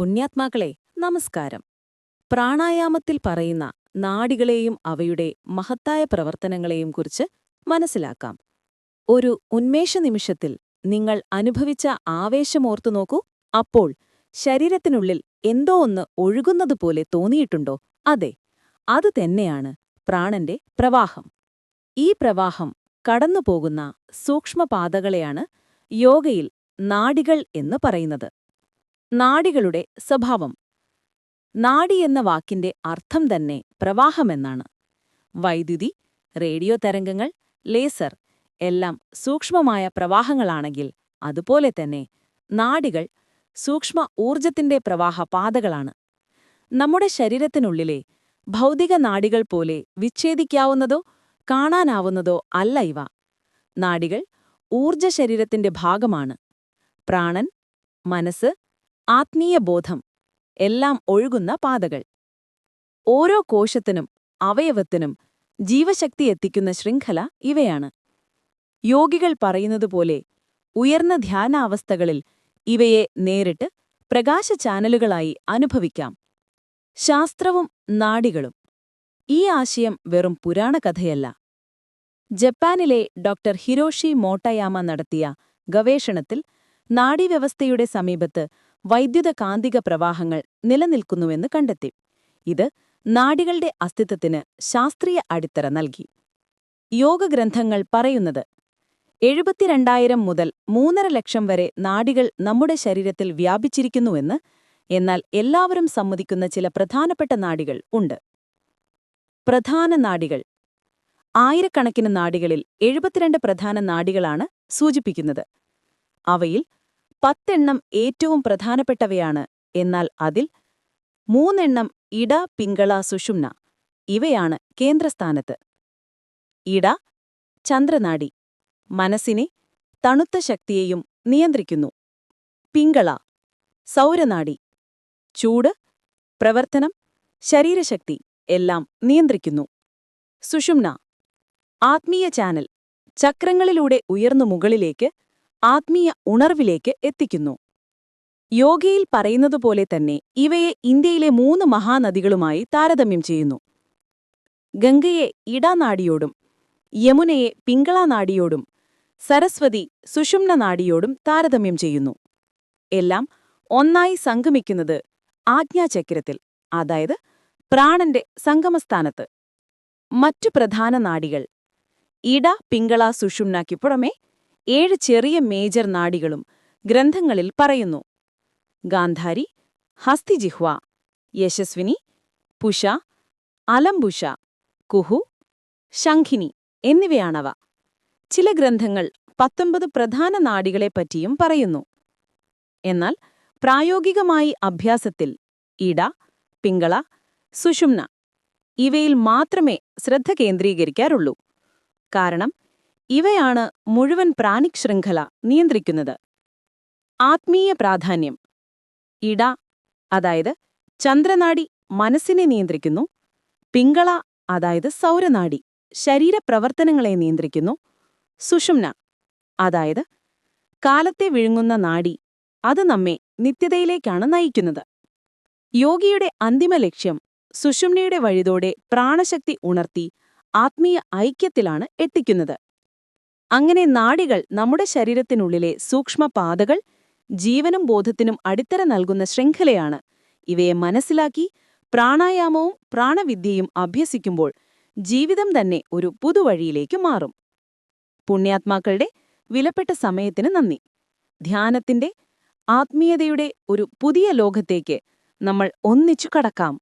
പുണ്യാത്മാക്കളെ നമസ്കാരം. പ്രാണായാമത്തിൽ പറയുന്ന നാടികളെയും അവയുടെ മഹത്തായ പ്രവർത്തനങ്ങളെയും കുറിച്ച് മനസ്സിലാക്കാം. ഒരു ഉന്മേഷ നിമിഷത്തിൽ നിങ്ങൾ അനുഭവിച്ച ആവേശമോർത്തു നോക്കൂ. അപ്പോൾ ശരീരത്തിനുള്ളിൽ എന്തോ ഒന്ന് ഒഴുകുന്നതുപോലെ തോന്നിയിട്ടുണ്ടോ? അതെ അത് തന്നെയാണ് പ്രാണന്റെ പ്രവാഹം. ഈ പ്രവാഹം കടന്നുപോകുന്ന സൂക്ഷ്മപാതകളെയാണ് യോഗയിൽ നാടികൾ എന്ന് പറയുന്നത്. നാഡികളുടെ സ്വഭാവം. നാടി എന്ന വാക്കിന്റെ അർത്ഥം തന്നെ പ്രവാഹമെന്നാണ്. വൈദ്യുതി റേഡിയോ തരംഗങ്ങൾ ലേസർ എല്ലാം സൂക്ഷ്മമായ പ്രവാഹങ്ങളാണെങ്കിൽ അതുപോലെ തന്നെ നാഡികൾ സൂക്ഷ്മ ഊർജത്തിന്റെ പ്രവാഹ പാതകളാണ് നമ്മുടെ ശരീരത്തിനുള്ളിലെ ഭൗതിക നാഡികൾ പോലെ വിച്ഛേദിക്കാവുന്നതോ കാണാനാവുന്നതോ അല്ല ഇവ. നാഡികൾ ഊർജ ശരീരത്തിന്റെ ഭാഗമാണ്. പ്രാണൻ മനസ്സ് ആത്മീയ ബോധം എല്ലാം ഒഴുകുന്ന പാതകൾ. ഓരോ കോശത്തിനും അവയവത്തിനും ജീവശക്തി എത്തിക്കുന്ന ശൃംഖല ഇവയാണ്. യോഗികൾ പറയുന്നതുപോലെ ഉയർന്ന ധ്യാനാവസ്ഥകളിൽ ഇവയെ നേരിട്ട് പ്രകാശ ചാനലുകളായി അനുഭവിക്കാം. ശാസ്ത്രവും നാടികളും. ഈ ആശയം വെറും പുരാണകഥയല്ല ജപ്പാനിലെ ഡോക്ടർ ഹിരോഷി മോട്ടയാമ നടത്തിയ ഗവേഷണത്തിൽ നാഡീവ്യവസ്ഥയുടെ സമീപത്ത് വൈദ്യുത കാന്തിക പ്രവാഹങ്ങൾ നിലനിൽക്കുന്നുവെന്ന് കണ്ടെത്തി. ഇത് നാഡികളുടെ അസ്തിത്വത്തിന് ശാസ്ത്രീയ അടിത്തറ നൽകി. യോഗഗ്രന്ഥങ്ങൾ പറയുന്നത് എഴുപത്തിരണ്ടായിരം മുതൽ മൂന്നര ലക്ഷം വരെ നാഡികൾ നമ്മുടെ ശരീരത്തിൽ വ്യാപിച്ചിരിക്കുന്നുവെന്ന് എന്നാൽ എല്ലാവരും സമ്മതിക്കുന്ന ചില പ്രധാനപ്പെട്ട നാഡികൾ ഉണ്ട്. പ്രധാന നാഡികൾ ആയിരക്കണക്കിന് നാഡികളിൽ എഴുപത്തിരണ്ട് പ്രധാന നാഡികളാണ് സൂചിപ്പിക്കുന്നത്. അവയിൽ പത്തെണ്ണം ഏറ്റവും പ്രധാനപ്പെട്ടവയാണ്. എന്നാൽ അതിൽ മൂന്നെണ്ണം ഇട പിങ്കള സുഷുമ്ന. ഇവയാണ് കേന്ദ്രസ്ഥാനത്ത്. ഇട ചന്ദ്രനാടി. മനസ്സിനെ തണുത്ത ശക്തിയെയും നിയന്ത്രിക്കുന്നു. പിങ്കള സൗരനാടി. ചൂട് പ്രവർത്തനം ശരീരശക്തി എല്ലാം നിയന്ത്രിക്കുന്നു. സുഷുമ്ന ആത്മീയ ചാനൽ. ചക്രങ്ങളിലൂടെ ഉയർന്നു മുകളിലേക്ക് ആത്മീയ ഉണർവിലേക്ക് എത്തിക്കുന്നു. യോഗയിൽ പറയുന്നതുപോലെ തന്നെ ഇവയെ ഇന്ത്യയിലെ മൂന്ന് മഹാനദികളുമായി താരതമ്യം ചെയ്യുന്നു. ഗംഗയെ ഇടാനാടിയോടും യമുനയെ പിങ്കളാനാടിയോടും സരസ്വതി സുഷുമ്ന നാടിയോടും താരതമ്യം ചെയ്യുന്നു. എല്ലാം ഒന്നായി സംഗമിക്കുന്നത് ആജ്ഞാചക്രത്തിൽ അതായത് പ്രാണന്റെ സംഗമസ്ഥാനത്ത്. മറ്റു പ്രധാന നാടികൾ ഇട പിങ്കള സുഷുമ്നയ്ക്കു പുറമെ ഏഴ് ചെറിയ മേജർ നാടികളും ഗ്രന്ഥങ്ങളിൽ പറയുന്നു. ഗാന്ധാരി ഹസ്തിജിഹ്വ യശസ്വിനി പുഷ അലംബുഷ കുഹു ശംഖിനി എന്നിവയാണവ. ചില ഗ്രന്ഥങ്ങൾ പത്തൊമ്പത് പ്രധാന നാടികളെപ്പറ്റിയും പറയുന്നു. എന്നാൽ പ്രായോഗികമായി അഭ്യാസത്തിൽ ഇട പിങ്കള സുഷുമ്ന ഇവയിൽ മാത്രമേ ശ്രദ്ധ കേന്ദ്രീകരിക്കാറുള്ളൂ. കാരണം ഇവയാണ് മുഴുവൻ പ്രാണിക് ശൃംഖല നിയന്ത്രിക്കുന്നത്. ആത്മീയ പ്രാധാന്യം. ഇട അതായത് ചന്ദ്രനാടി മനസ്സിനെ നിയന്ത്രിക്കുന്നു. പിങ്കള അതായത് സൗരനാടി ശരീരപ്രവർത്തനങ്ങളെ നിയന്ത്രിക്കുന്നു. സുഷുമ്ന അതായത് കാലത്തെ വിഴുങ്ങുന്ന നാഡി അത് നമ്മെ നിത്യതയിലേക്കാണ് നയിക്കുന്നത്. യോഗിയുടെ അന്തിമ ലക്ഷ്യം സുഷുമ്നയുടെ വഴിതോടെ പ്രാണശക്തി ഉണർത്തി ആത്മീയ ഐക്യത്തിലാണ് എത്തിക്കുന്നത്. അങ്ങനെ നാടികൾ നമ്മുടെ ശരീരത്തിനുള്ളിലെ സൂക്ഷ്മപാതകൾ ജീവനും ബോധത്തിനും അടിത്തറ നൽകുന്ന ശൃംഖലയാണ്. ഇവയെ മനസ്സിലാക്കി പ്രാണായാമവും പ്രാണവിദ്യയും അഭ്യസിക്കുമ്പോൾ ജീവിതം തന്നെ ഒരു പുതുവഴിയിലേക്ക് മാറും. പുണ്യാത്മാക്കളുടെ വിലപ്പെട്ട സമയത്തിന് നന്ദി. ധ്യാനത്തിന്റെ ആത്മീയതയുടെ ഒരു പുതിയ ലോകത്തേക്ക് നമ്മൾ ഒന്നിച്ചു കടക്കാം.